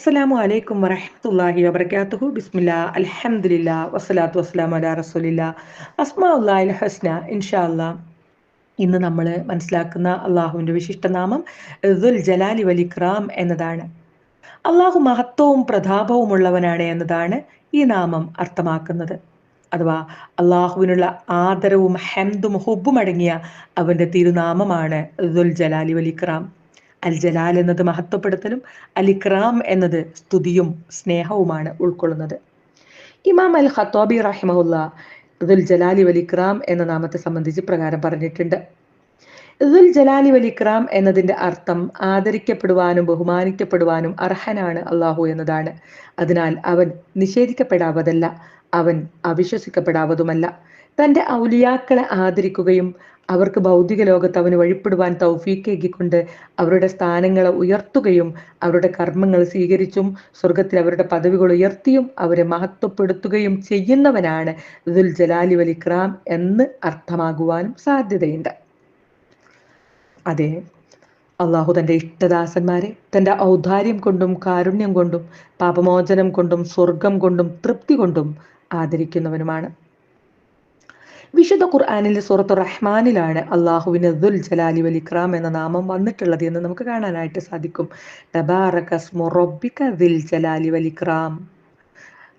അസ്സലാമു അലൈക്കും വറഹ്മത്തുള്ളാഹി വബറകാതുഹു ബിസ്മില്ല അലഹമില്ല വസ്സലാത്തു വസ്സലാമു അലാ റസൂലില്ലാ. അസ്മാഉല്ലാഹിൽ ഹസ്ന ഇൻഷാ അല്ലാ ഇന്ന് നമ്മൾ മനസ്സിലാക്കുന്ന അള്ളാഹുവിന്റെ വിശിഷ്ടനാമം ദുൽ ജലാലി വലിക്രാം എന്നതാണ്. അള്ളാഹു മഹത്വവും പ്രതാപവുമുള്ളവനാണ് എന്നതാണ് ഈ നാമം അർത്ഥമാക്കുന്നത്. അഥവാ അള്ളാഹുവിനുള്ള ആദരവും ഹെന്തും ഹുബും അടങ്ങിയ അവന്റെ തിരുനാമമാണ് ദുൽ ജലാലി വലിക്രാം അൽ ജലാൽ എന്നത് മഹത്വപ്പെടുത്തലും ഇക്റാം എന്നത് സ്തുതിയും സ്നേഹവുമാണ് ഉൾക്കൊള്ളുന്നത്. ഇമാം അൽ ഖത്തോബി റഹിമഹുല്ല ദുൽ ജലാലി ഇക്റാം എന്ന നാമത്തെ സംബന്ധിച്ച് പ്രകാരം പറഞ്ഞിട്ടുണ്ട്. ദുൽ ജലാലി വൽ ഇക്റാം എന്നതിന്റെ അർത്ഥം ആദരിക്കപ്പെടുവാനും ബഹുമാനിക്കപ്പെടുവാനും അർഹനാണ് അള്ളാഹു എന്നതാണ്. അതിനാൽ അവൻ നിഷേധിക്കപ്പെടാവതല്ല അവൻ അവിശ്വസിക്കപ്പെടാവതുമല്ല. തന്റെ ഔലിയാക്കളെ ആദരിക്കുകയും അവർക്ക് ഭൗതിക ലോകത്ത് അവന് വഴിപ്പെടുവാൻ തൗഫീക്കേകിക്കൊണ്ട് അവരുടെ സ്ഥാനങ്ങളെ ഉയർത്തുകയും അവരുടെ കർമ്മങ്ങൾ സ്വീകരിച്ചും സ്വർഗത്തിൽ അവരുടെ പദവികൾ ഉയർത്തിയും അവരെ മഹത്വപ്പെടുത്തുകയും ചെയ്യുന്നവനാണ് ദുൽ ജലാലി വൽ ഇക്രാം എന്ന് അർത്ഥമാകുവാനും സാധ്യതയുണ്ട്. അതെ അള്ളാഹു തന്റെ ഇഷ്ടദാസന്മാരെ തന്റെ ഔദാര്യം കൊണ്ടും കാരുണ്യം കൊണ്ടും പാപമോചനം കൊണ്ടും സ്വർഗം കൊണ്ടും തൃപ്തി കൊണ്ടും ആദരിക്കുന്നവനുമാണ്. വിശുദ്ധ ഖുർആാനിലെ സുറത്ത് റഹ്മാനിലാണ് അള്ളാഹുവിന് ദുൽ ജലാലി വൽ ഇക്രാം എന്ന നാമം വന്നിട്ടുള്ളത് എന്ന് നമുക്ക് കാണാനായിട്ട് സാധിക്കും. ജലാലി വൽ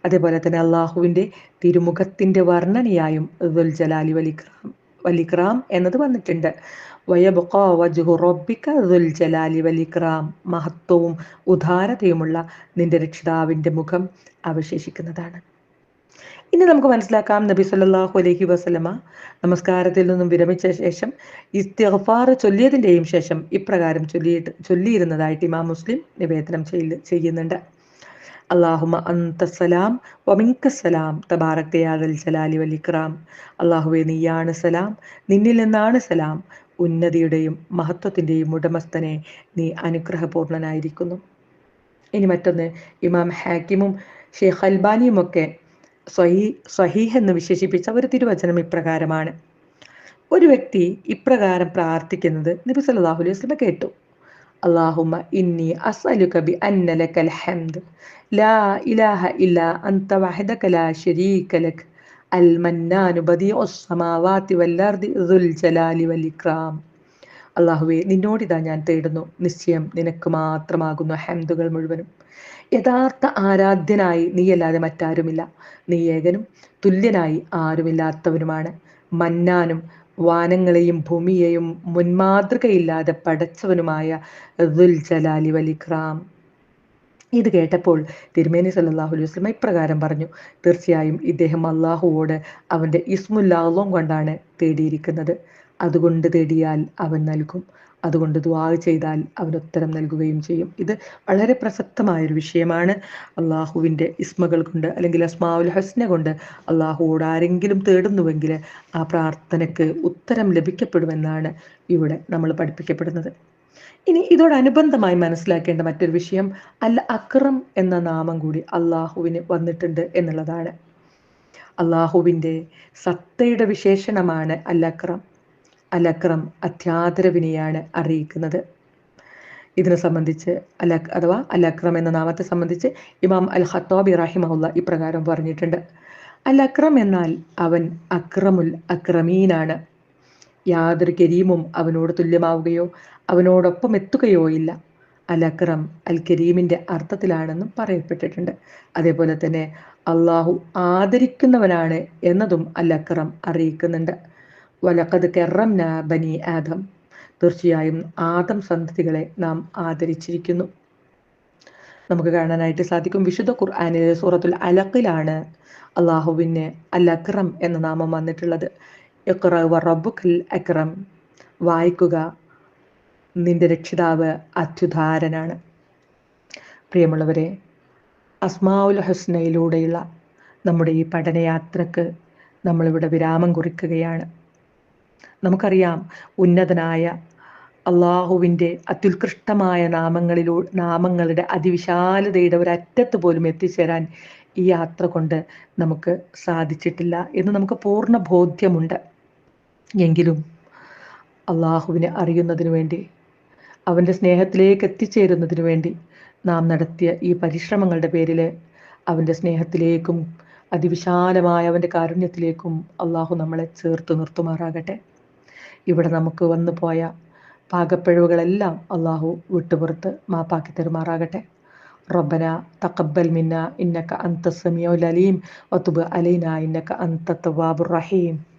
അതേപോലെ തന്നെ അള്ളാഹുവിന്റെ തിരുമുഖത്തിന്റെ വർണനയായും ദുൽ ജലാലി വൽ ഇക്രാം എന്നത് വന്നിട്ടുണ്ട്. ദുൽ ജലാലി വൽ ഇക്രാം. മഹത്വവും ഉദാരതയുമുള്ള നിന്റെ രക്ഷിതാവിന്റെ മുഖം അവശേഷിക്കുന്നതാണ്. ഇനി നമുക്ക് മനസ്സിലാക്കാം നബി സല്ലാഹു അലൈഹി വസ്ലമ നമസ്കാരത്തിൽ നിന്നും വിരമിച്ച ശേഷം ഇസ്തിഗ്ഫാർ ചൊല്ലിയതിന്റെയും ശേഷം ഇപ്രകാരം ചൊല്ലിയിട്ട് ചൊല്ലിയിരുന്നതായിട്ട് ഇമാം മുസ്ലിം നിവേദനം ചെയ്യുന്നുണ്ട്. അള്ളാഹുമ അന്തസലാം വമിങ്കസലാം തബാറക്തയാദൽ ജലാലി വൽ ഇക്രാം. അള്ളാഹുവെ നീയാണ് സലാം. നിന്നിൽ നിന്നാണ് സലാം. ഉന്നതിയുടെയും മഹത്വത്തിന്റെയും ഉടമസ്ഥനെ നീ അനുഗ്രഹപൂർണനായിരിക്കുന്നു. ഇനി മറ്റൊന്ന് ഇമാം ഹാക്കിമും ഷെയ്ഖ് അൽബാനിയും ഒക്കെ സ്വഹീ സ്വഹീഹ് എന്ന് വിശേഷിപ്പിച്ച ഒരു തിരുവചനം ഇപ്രകാരമാണ്. ഒരു വ്യക്തി ഇപ്രകാരം പ്രാർത്ഥിക്കുന്നത് നബി സല്ലല്ലാഹു അലൈഹി വസല്ലം കേട്ടു. അല്ലാഹുമ്മ ഇന്നി അസ്അലുക ബി അന്ന ലക്കൽ ഹംദ്. ലാ ഇലാഹ ഇല്ലാ അൻത വഹദക ലാ ശരീക ലക്. അള്ളാഹുവെ നിന്നോടിതാ ഞാൻ തേടുന്നു. നിശ്ചയം നിനക്ക് മാത്രമാകുന്നു ഹംദുകൾ മുഴുവനും. യഥാർത്ഥ ആരാധ്യനായി നീയല്ലാതെ മറ്റാരുമില്ല. നീ ഏകനും തുല്യനായി ആരുമില്ലാത്തവനുമാണ്. മന്നാനും വാനങ്ങളെയും ഭൂമിയെയും മുൻമാതൃകയില്ലാതെ പടച്ചവനുമായ ദുൽ ജലാലി വലിക്രാം ഇത് കേട്ടപ്പോൾ തിരുമേനി സല്ലാഹു അലൈഹി വസ്ലമ ഇപ്രകാരം പറഞ്ഞു തീർച്ചയായും ഇദ്ദേഹം അള്ളാഹുവോട് അവന്റെ ഇസ്മുല്ലാഹും കൊണ്ടാണ് തേടിയിരിക്കുന്നത്. അതുകൊണ്ട് തേടിയാൽ അവൻ നൽകും. അതുകൊണ്ട് ദ്വാ ചെയ്താൽ അവൻ ഉത്തരം നൽകുകയും ചെയ്യും. ഇത് വളരെ പ്രസക്തമായൊരു വിഷയമാണ്. അള്ളാഹുവിന്റെ ഇസ്മകൾ കൊണ്ട് അല്ലെങ്കിൽ അസ്മാവുൽ ഹസ്ന കൊണ്ട് അള്ളാഹുവോട് ആരെങ്കിലും തേടുന്നുവെങ്കിൽ ആ പ്രാർത്ഥനയ്ക്ക് ഉത്തരം ലഭിക്കപ്പെടുമെന്നാണ് ഇവിടെ നമ്മൾ പഠിപ്പിക്കപ്പെടുന്നത്. ഇനി ഇതോടനുബന്ധമായി മനസ്സിലാക്കേണ്ട മറ്റൊരു വിഷയം അൽ അക്രം എന്ന നാമം കൂടി അള്ളാഹുവിന് വന്നിട്ടുണ്ട് എന്നുള്ളതാണ്. അള്ളാഹുവിന്റെ സത്തയുടെ വിശേഷണമാണ് അൽ അക്രം. അലക്രം അത്യാദരവിനെയാണ് അറിയിക്കുന്നത്. ഇതിനെ സംബന്ധിച്ച് അല അഥവാ അലക്രം എന്ന നാമത്തെ സംബന്ധിച്ച് ഇമാം അൽ ഹത്താബ് ഇറാഹിമഹുല്ല ഇപ്രകാരം പറഞ്ഞിട്ടുണ്ട്. അൽ അക്രം എന്നാൽ അവൻ അക്രമുൽ അക്രമീനാണ്. യാതൊരു കരീമും അവനോട് തുല്യമാവുകയോ അവനോടൊപ്പം എത്തുകയോ ഇല്ല. അലക്രം അൽ കരീമിന്റെ അർത്ഥത്തിലാണെന്നും പറയപ്പെട്ടിട്ടുണ്ട്. അതേപോലെ തന്നെ അള്ളാഹു ആദരിക്കുന്നവനാണ് എന്നതും അൽ അക്രം അറിയിക്കുന്നുണ്ട്. വലക്കത് കെറംന ബനി ആദം. തീർച്ചയായും ആദം സന്തതികളെ നാം ആദരിച്ചിരിക്കുന്നു. നമുക്ക് കാണാനായിട്ട് സാധിക്കും വിശുദ്ധ ഖുർആാനിലെ സൂറത്തുൽ അലക്കിലാണ് അള്ളാഹുവിന് അൽ അക്രം എന്ന നാമം വന്നിട്ടുള്ളത്. റബ്ബുഖൽ അക്രം. വായിക്കുക. നിന്റെ രക്ഷിതാവ് അത്യുധാരനാണ് പ്രിയമുള്ളവരെ അസ്മാവുൽ ഹുസ്നയിലൂടെയുള്ള നമ്മുടെ ഈ പഠനയാത്രക്ക് നമ്മളിവിടെ വിരാമം കുറിക്കുകയാണ്. നമുക്കറിയാം ഉന്നതനായ അള്ളാഹുവിന്റെ അത്യുത്കൃഷ്ടമായ നാമങ്ങളിലൂ നാമങ്ങളുടെ അതിവിശാലതയുടെ ഒരറ്റത്ത് പോലും എത്തിച്ചേരാൻ ഈ യാത്ര കൊണ്ട് നമുക്ക് സാധിച്ചിട്ടില്ല എന്ന് നമുക്ക് പൂർണ ബോധ്യമുണ്ട്. എങ്കിലും അള്ളാഹുവിനെ അറിയുന്നതിന് വേണ്ടി അവന്റെ സ്നേഹത്തിലേക്ക് എത്തിച്ചേരുന്നതിന് വേണ്ടി നാം നടത്തിയ ഈ പരിശ്രമങ്ങളുടെ പേരിൽ അവന്റെ സ്നേഹത്തിലേക്കും അതിവിശാലമായ അവന്റെ കാരുണ്യത്തിലേക്കും അള്ളാഹു നമ്മളെ ചേർത്ത് നിർത്തുമാറാകട്ടെ. ഇവിടെ നമുക്ക് വന്നു പോയ പാകപ്പിഴവുകളെല്ലാം അള്ളാഹു വിട്ടുപുറത്ത് മാപ്പാക്കി തരുമാറാകട്ടെ. റബ്ബന തഖബ്ബൽ മിന്ന ഇന്നക അന്ത ലലീം അലീം അലീന ഇന്നക്ക ഇന്നക അന്ത തവ്വാബുർ റഹീം.